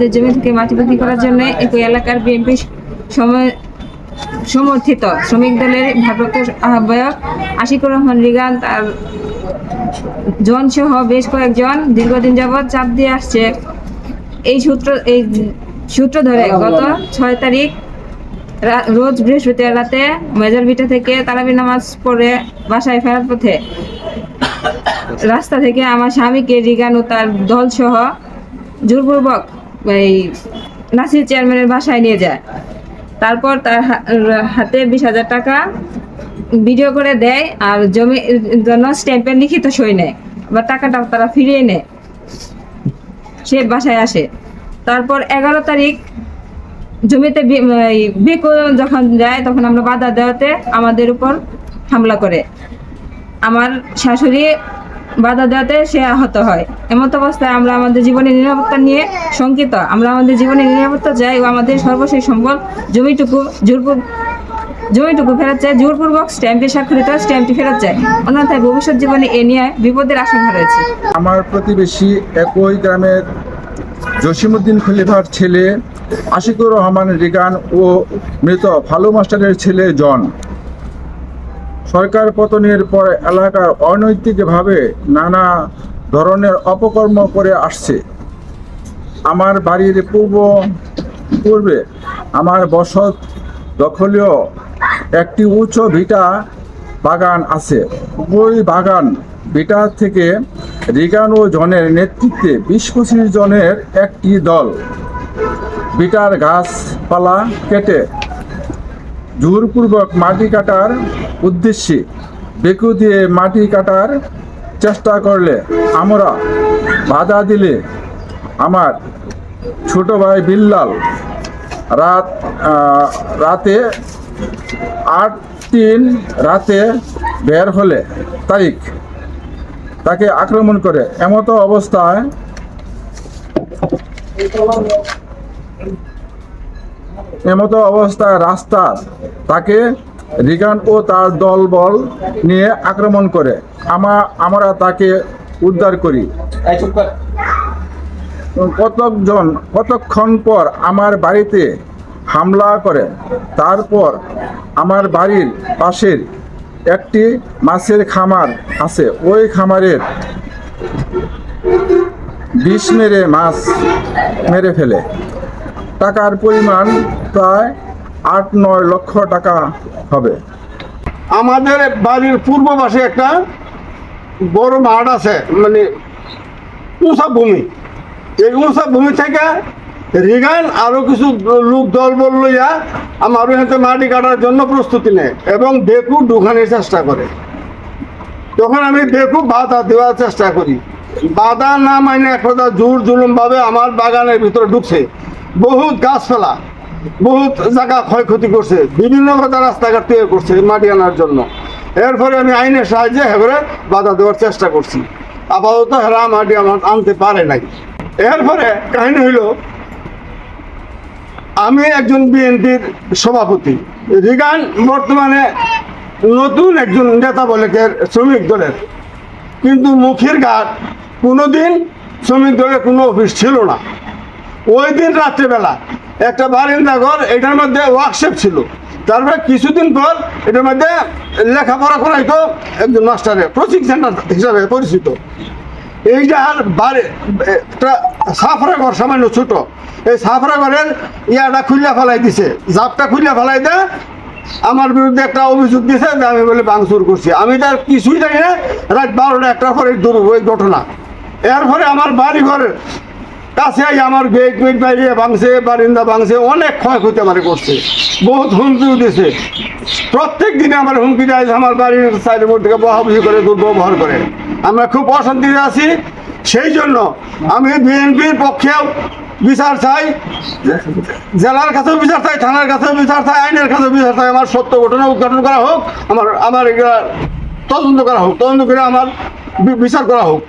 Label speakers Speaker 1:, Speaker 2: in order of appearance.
Speaker 1: আমাদের জমি থেকে মাটি বিক্রি করার জন্য একই এলাকার বিএনপি সমর্থিত। শ্রমিক দলের ভারপ্রাপ্ত আহ্বায়ক আশিকুর রহমান রিগান তার জন সহ বেশ কয়েকজন দীর্ঘদিন যাবৎ চাপ দিয়ে আসছে। এই সূত্র এই সূত্র ধরে গত ছয় তারিখ রোজ বৃহস্পতিবার রাতে মেজর ভিটা থেকে তারাবি নামাজ পড়ে বাসায় ফেরার পথে রাস্তা থেকে আমার স্বামীকে রিগান ও তার দল সহ জোরপূর্বক এই নাসির চেয়ারম্যানের বাসায় নিয়ে যায়। তারপর তার হাতে বিশ হাজার টাকা ভিডিও করে দেয় আর জমির জন্য স্ট্যাম্পের লিখিত সই নেয় বা টাকাটা তারা ফিরিয়ে নেয়। সে বাসায় আসে। তারপর এগারো তারিখ জমিতে বেকো যখন যায়, তখন আমরা বাধা দেওয়াতে আমাদের উপর হামলা করে। আমার শাশুড়ি বাধা দেওয়াতে সে আহত হয়। এমত অবস্থায় আমরা আমাদের জীবনের নিরাপত্তা নিয়ে শঙ্কিত। আমরা আমাদের জীবনের নিরাপত্তা চাই ও আমাদের সর্বশেষ সম্বল জমিটুকু জোরপূর জমিটুকু ফেরত চাই, জোরপূর্বক স্ট্যাম্পে স্বাক্ষরিত স্ট্যাম্পটি ফেরত চাই। অন্যথায় ভবিষ্যৎ জীবনে এ নিয়ে বিপদের আশঙ্কা রয়েছে।
Speaker 2: আমার প্রতিবেশী একই গ্রামের জসিমুদ্দিন খলিফার ছেলে আশিকুর রহমান রিগান ও মৃত ফালু মাস্টারের ছেলে জন। সরকার পতনের পর এলাকার অনৈতিকভাবে নানা ধরনের অপকর্ম করে আসছে। আমার বাড়ির পূর্ব, পূর্বে আমার বসত দখলীয় একটি উচ্চ ভিটা বাগান আছে। ওই বাগান ভিটা থেকে রিগান ও জনের নেতৃত্বে বিশ পঁচিশ জনের একটি দল। বিটার গাছপালা কেটে জোরপূর্বক মাটি কাটার উদ্দেশ্যে বেকু দিয়ে মাটি কাটার চেষ্টা করলে আমরা বাধা দিলে আমার ছোট ভাই বিল্লাল রাত রাতে আট তিন রাতে বের হলে তারিখ তাকে আক্রমণ করে। এমতো অবস্থায় এমতো অবস্থায় রাস্তা। তাকে রিগান ও তার দলবল নিয়ে আক্রমণ করে। আমা আমরা তাকে উদ্ধার করি। কতকজন কতক্ষণ পর আমার বাড়িতে হামলা করে তারপর আমার বাড়ির পাশের একটি মাছের খামার আছে। ওই খামারের বিষ মেরে মাছ মেরে ফেলে। টাকার পরিমাণ প্রায় আট নয় লক্ষ টাকা হবে।
Speaker 3: আমাদের বাড়ির পূর্ব পাশে একটা বড় মাঠ আছে মানে উঁচা ভূমি। এই উঁচা ভূমি থেকে রিগান আরও কিছু লোক দল বল লইয়া আমার মাটি কাটার জন্য প্রস্তুতি নেয় এবং বেকু ঢুকানোর চেষ্টা করে। তখন আমি বেকু বাধা দেওয়ার চেষ্টা করি। বাধা না মানে এক কথা জোর জুলুম ভাবে আমার বাগানের ভিতরে ঢুকছে। বহুত গাছপালা, বহুত জায়গা ক্ষয়ক্ষতি করছে, বিভিন্ন কথা রাস্তাঘাট তৈরি করছে মাটি আনার জন্য। এরপরে আমি আইনের সাহায্যে হেরে বাধা দেওয়ার চেষ্টা করছি। আপাতত হেরা মাটি আমার আনতে পারে নাই। এরপরে কাহিনী হইল, আমি একজন বিএনপির সভাপতি। রিগান বর্তমানে নতুন একজন নেতা বলে শ্রমিক দলের। কিন্তু মুখের ঘাট কোনোদিন শ্রমিক দলের কোনো অফিস ছিল না। ওই দিন রাত্রেবেলা একটা বারিন্দা ঘর এটার মধ্যে ওয়ার্কশপ ছিল। তারপরে কিছুদিন পর এটার মধ্যে লেখাপড়া করাইতো একজন মাস্টারে কোচিং সেন্টার হিসাবে পরিচিত। এইটার বাড়ি, একটা সাফরা ঘর সামান্য ছোট। এই সাফরা ঘরের ইয়াটা খুলিয়া ফেলাই দিছে। জাপটা খুলিয়া ফেলাই দেয় আমার বিরুদ্ধে একটা অভিযোগ দিয়েছে যে আমি বলে ভাঙচুর করছি। আমি তার কিছুই জানি না, রাত বারোটা একটার পরে দূর ওই ঘটনা। এরপরে আমার বাড়ি ঘরের কাছে আমার বেগ মেট বাইরে ভাঙছে বারিন্দা ভাঙছে অনেক ক্ষয়ক্ষতি আমার করছে। বহুত হুমকিও দিয়েছে প্রত্যেক দিনে আমার হুমকি দেয় আমার বাড়ির সাইডের মধ্যে থেকে করে দুর্ব্যবহার করে। আমরা খুব অশান্তিতে আছি। সেই জন্য আমি বিএনপির পক্ষেও বিচার চাই। জেলার কাছেও বিচার চাই, থানার কাছেও বিচার চাই, আইনের কাছেও বিচার চাই। আমার সত্য ঘটনা উদ্ঘাটন করা হোক, আমার আমার তদন্ত করা হোক, তদন্ত করে আমার বিচার করা হোক।